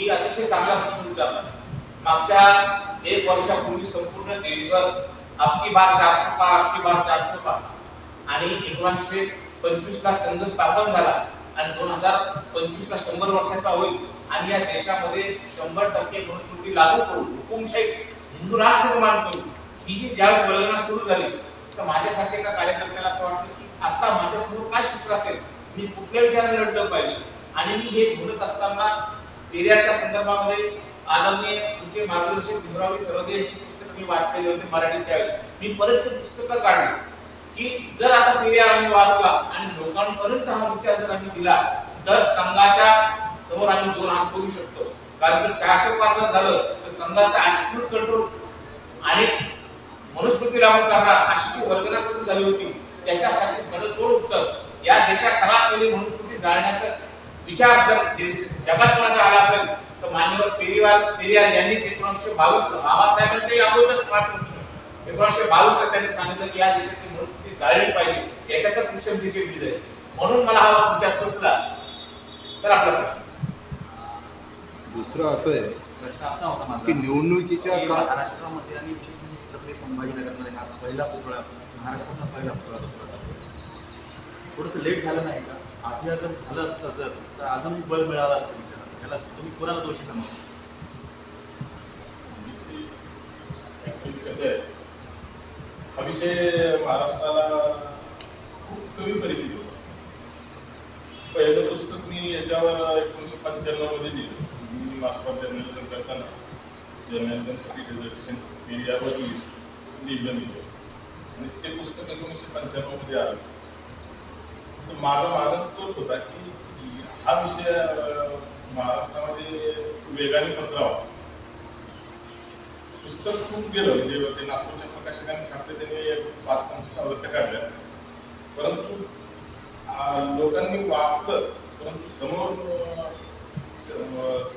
ही अतिशय चांगला प्रश्न विचारला. मागच्या एक वर्षापूर्वी संपूर्ण देशभर आपकी बार चारशे पार आपकी बार चारशे पार आणि एकोणीसशे पंचवीस ला संघ स्थापन झाला आणि दोन हजार पंचवीस ला शंभर वर्षाचा होईल. आणि या देशामध्ये शंभर टक्के मनुस्मृती लागू करून हुकुमशाही हिंदू राष्ट्र निर्माण करू ही जी ज्यावेळेस वल्गना सुरू झाली तर माझ्यासारख्या एका कार्यकर्त्याला असं वाटलं की आता माझ्यासमोर काय शिस्त असेल? मी कुठल्या विचाराने लढलं पाहिजे? आणि मी हे बोलत असताना एरियाच्या संदर्भामध्ये आदरणीय तुमचे मार्गदर्शक भीमरावजी सरदे यांची पुस्तकं मी वाचलेली होती मराठीत त्यावेळेस. मी परत ते पुस्तकं काढली. की जर आता पेरियार आम्ही वाचला आणि लोकांपर्यंत हा विचार जर आम्ही दिला तर संघाच्या समोर आम्ही दोन हात करू शकतो. कारण की चारशे पाच झालं तर संघाचा ऍब्सोल्यूट कंट्रोल आणि मनुस्मृती लागू करणार अशी जी वर्गना सुरू झाली होती त्याच्यासाठी सडतोड उत्तर या देशात सर्वात पहिली मनुस्मृती जाळण्याचा विचार जर जगात कोणाचा आला असेल तर मान्यवर पेरिवार पेरियार यांनी एकोणीसशे बावीस बाबासाहेबांच्याही अगोदर पाच वर्ष एकोणीसशे बावीस ला त्यांनी सांगितलं की या देशाची मनुस्मृती जाळली पाहिजे याच्यातच विषमतेचे बीज आहे. म्हणून मला हा विचार सुचला तर आपला प्रश्न. दुसरं असं आहे प्रश्न असा होता माझा की निवडणुकीच्या महाराष्ट्रामध्ये आणि विशेष म्हणजे छत्रपती संभाजीनगरमध्ये हा पहिला पुतळा महाराष्ट्रातला पहिला पुतळा जातो थोडंसं लेट झालं नाही का? आधी जर झालं असतं जर तर अजून बळ मिळालं असतं विचारात त्याला तुम्ही कोणाला दोषी समजता? कसं आहे? हा विषय महाराष्ट्राला खूप कमी परिचित होता. पहिलं पुस्तक मी याच्यावर एकोणीसशे पंच्याण्णवमध्ये लिहिलं. मी मास्टर जर्नलिझम करताना जर्नलिझमसाठी डिझर्टेशन एरियावर लिहिलं मी. आणि ते पुस्तक एकोणीसशे पंच्याण्णवमध्ये आलं. माझा मानस तोच होता की हा विषय महाराष्ट्रामध्ये वेगाने पसरावा. पुस्तक खूप गेलं म्हणजे ते नागपूरच्या प्रकाशकांनी छापले त्यांनी पाच पंचवीस आवृत्त्या काढल्या. परंतु लोकांनी वाचलं परंतु समोर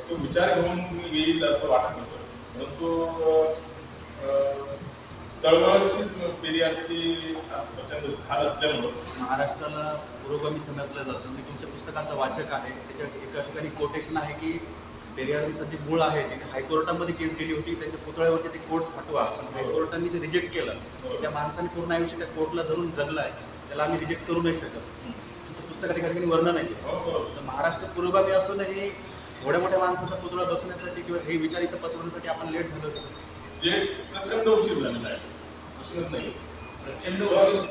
तो विचार घेऊन मी येईल असं वाटत होतं परंतु अ, चळवळच ती पेरियारची प्रचंड झाड असल्यामुळं. महाराष्ट्राला पुरोगामी समजलं जातं. मी तुमच्या पुस्तकाचा वाचक आहे. त्याच्या एका ठिकाणी कोटेशन आहे की पेरियारांचं जे मूळ आहे ते हायकोर्टामध्ये केस गेली होती त्यांच्या पुतळ्यावरती ते कोर्ट्स हटवा. पण हायकोर्टाने ते रिजेक्ट केलं. त्या माणसाने पूर्ण आयुष्य त्या कोर्टला धरून जगलाय त्याला आम्ही रिजेक्ट करू नाही शकत. पुस्तकात एका ठिकाणी वर्णन आहे. हो. तर महाराष्ट्र पुरोगामी असूनही एवढ्या मोठ्या माणसाचा पुतळा बसवण्यासाठी किंवा हे विचार इथं पसरवण्यासाठी आपण लेट झालो जे प्रचंड उशीर झालेला आहे. प्रश्नच नाही. प्रचंड उशीर.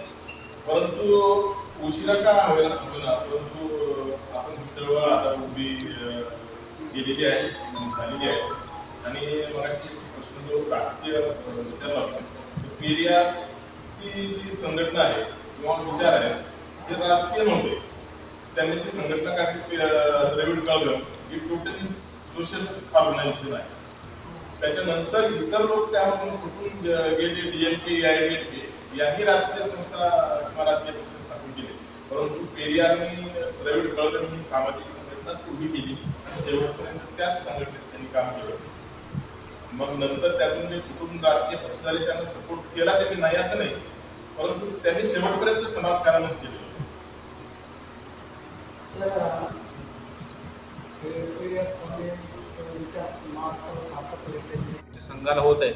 परंतु उशिरा का होईना होईना परंतु आपण ही चळवळ आता उभी केलेली आहे झालेली आहे. आणि मगाशी प्रश्न जो राजकीय विचारला तो पेरियारची जी संघटना आहे किंवा विचार आहे ते राजकीय नव्हते त्यांनी जी संघटना काढली द्रविड कळगम ही टोटली सोशल ऑर्गनायझेशन आहे. त्याच्यानंतर इतर लोक त्यामधून कुठून गेले DMK I D M K यांनी राजकीय संस्था किंवा राजकीय पक्ष स्थापन केले. परंतु पेरियारनी द्रविड कळगम ही सामाजिक संघटनाच उभी केली. शेवटपर्यंत त्याच संघटनेत त्यांनी काम केलं. मग नंतर त्यातून जे कुठून राजकीय पक्ष झाले त्यांना सपोर्ट केला त्यांनी नाही असं नाही. परंतु त्यांनी शेवटपर्यंत समाजकारणच केलं. संघाला होत आहे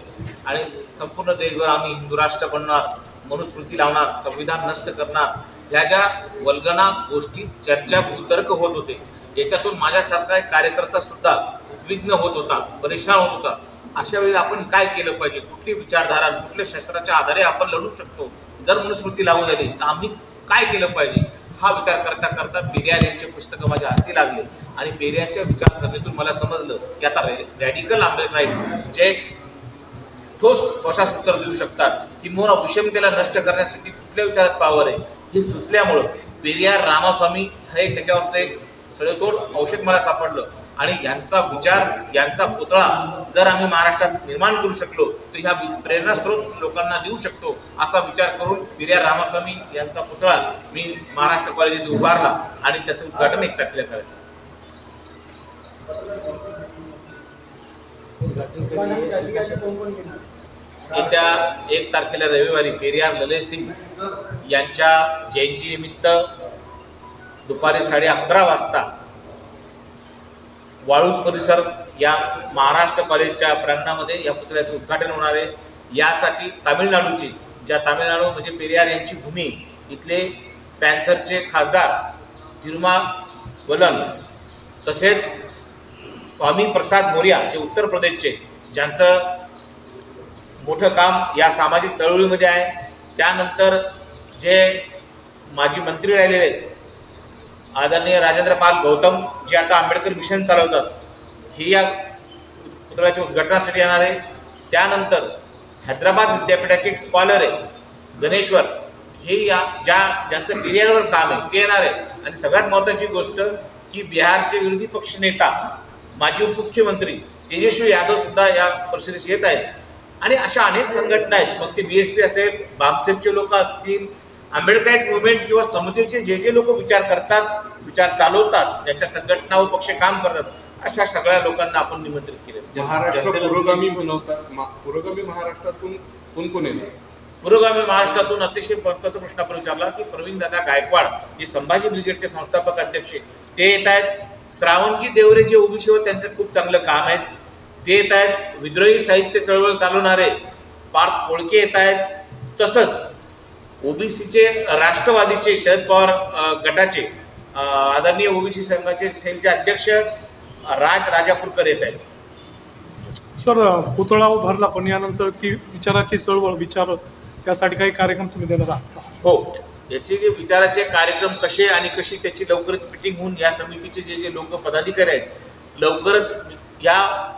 आणि संपूर्ण देशभर आम्ही हिंदू राष्ट्र बनणार मनुस्मृती लावणार संविधान नष्ट करणार ह्या ज्या वल्गना गोष्टी चर्चा भूतर्क होत होते याच्यातून माझ्यासारखा एक कार्यकर्ता सुद्धा उद्विग्न होत होता परेशान होत होता. अशा वेळी आपण काय केलं पाहिजे? कुठली विचारधारा कुठल्या शस्त्राच्या आधारे आपण लढू शकतो? जर मनुस्मृती लागू झाली तर आम्ही काय केलं पाहिजे? हा विचार करता करता पेरियार यांचे पुस्तकं माझ्या हाती लागले. आणि पेरियारच्या विचारसरणीतून मला समजलं की आता रॅडिकल आंबेड राईट जे ठोस प्रशास उत्तर देऊ शकतात किंवा विषमतेला नष्ट करण्यासाठी कुठल्या विचारात पावर आहे हे सुचल्यामुळं पेरियार रामास्वामी हे एक त्याच्यावरचं एक सडेतोड औषध मला सापडलं. आणि यांचा विचार यांचा पुतळा जर आम्ही महाराष्ट्रात निर्माण करू शकलो तर ह्या प्रेरणास्त्रोत लोकांना देऊ शकतो असा विचार करून विर्या रामास्वामी यांचा पुतळा मी महाराष्ट्र कॉलेजात उभारला आणि त्याचं उद्घाटन एक तारखेला करायचं येत्या एक तारखेला रविवारी पेरियार ललय सिंग यांच्या जयंतीनिमित्त दुपारी साडे अकरा वाजता वाळूज परिसर या महाराष्ट्र कॉलेजच्या प्रांगणामध्ये या पुतळ्याचं उद्घाटन होणार आहे. यासाठी तामिळनाडूची ज्या तामिळनाडू म्हणजे पेरियार यांची भूमी इथले पॅन्थरचे खासदार तिरुमा वलन तसेच स्वामी प्रसाद मोर्या जे उत्तर प्रदेशचे ज्यांचं मोठं काम या सामाजिक चळवळीमध्ये आहे. त्यानंतर जे माजी मंत्री राहिलेले आहेत आदरणीय राजेंद्र पाल गौतम जे आता आंबेडकर मिशन चालवतात हे या पुतळ्याच्या उद्घाटनासाठी येणार आहे. त्यानंतर हैदराबाद विद्यापीठाचे एक स्कॉलर आहे गणेश्वर हे या ज्या ज्यांचं पिरियडवर काम आहे ते येणार आहे. आणि सगळ्यात महत्त्वाची गोष्ट की बिहारचे विरोधी पक्षनेता माजी उपमुख्यमंत्री तेजस्वी यादवसुद्धा या परिषदेत येत आहेत. आणि अशा अनेक संघटना आहेत. मग ते बी एस पी असेल बामसेफचे लोक असतील आंबेडकराईट मुवमेंट किंवा समतेचे जे जे लोक विचार करतात विचार चालवतात ज्यांच्या संघटना व पक्ष काम करतात अशा सगळ्या लोकांना आपण निमंत्रित केले. महाराष्ट्र पुरोगामी बनवतात. मा- पुरोगामी महाराष्ट्रातून कोण कोण येते पुरोगामी महाराष्ट्रातून अतिशय महत्त्वाचा प्रश्न आपण विचारला की प्रवीण दादा गायकवाड जे संभाजी ब्रिगेडचे संस्थापक अध्यक्ष आहेत, ते येत आहेत. श्रावणजी देवरे जे ओबीसीवर त्यांचं खूप चांगलं काम आहे. ते येत आहेत. विद्रोही साहित्य चळवळ चालवणारे पार्थ कोळके येत आहेत. तसंच ओबीसीचे राष्ट्रवादीचे शरद पवार गटाचे आदरणीय ओबीसी संघाचे सेलचे अध्यक्ष राज राजापूरकर येत आहेत. सर पुतळा उभारला पण यानंतर ती विचाराची चळवळ विचार त्यासाठी काही कार्यक्रम तुम्ही देणार आहात का? हो. याचे जे विचाराचे कार्यक्रम कसे आणि कशी त्याची लवकरच मिटिंग होऊन या समितीचे जे जे लोक पदाधिकारी आहेत लवकरच या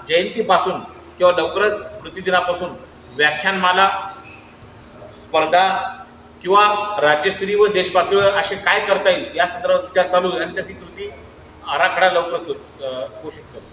जयंतीपासून किंवा लवकरच स्मृतिदिनापासून व्याख्यानमाला स्पर्धा किंवा राज्यस्तरीय व देश पातळीवर असे काय करता येईल या संदर्भात विचार चालू आहे आणि त्याची कृती आराखडा लवकरच अ, घोषित करू.